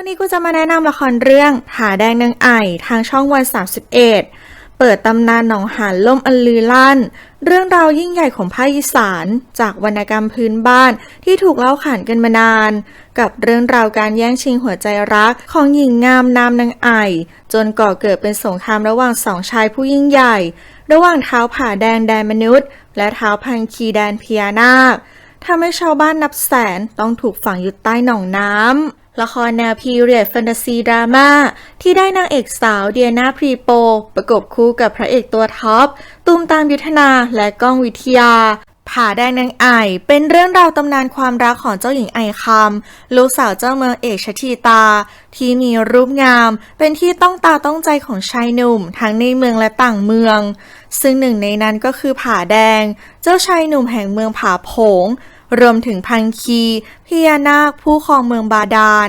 วันนี้กูจะมาแนะนำละครเรื่องผาแดงนางไอทางช่องวัน 31 เปิดตำนานหนองหานล่มอันลือลั่น เรื่องราวยิ่งใหญ่ของภาคอีสาน จากวรรณกรรมพื้นบ้านที่ถูกเล่าขานกันมานาน กับเรื่องราวการแย่งชิงหัวใจรักของหญิงงามนามนางไอจนก่อเกิดเป็นสงครามระหว่างสองชายผู้ยิ่งใหญ่ ระหว่างเท้าผาแดงแดนมนุษย์ และเท้าพังคีแดนพญานาคทำให้ชาวบ้านนับแสนต้องถูกฝังอยู่ใต้หนองน้ำ ละครแนวพีเรียดแฟนตาซีดราม่าที่ได้นางเอกสาวเดียนาพรีโป ประกบคู่กับพระเอกตัวท็อป ตูมตามยุทธนาและก้องวิทยาผาแดงนางไอ เป็นเรื่องราวตำนานความรักของเจ้าหญิงไอคำลูกสาวเจ้าเมืองเอกชทีตา ที่มีรูปงาม เป็นที่ต้องตาต้องใจของชายหนุ่ม ทั้งในเมืองและต่างเมือง ซึ่งหนึ่งในนั้นก็คือผาแดง เจ้าชายหนุ่มแห่งเมืองผาโผง รวมถึงพังคีพญานาคผู้ครองเมืองบาดาล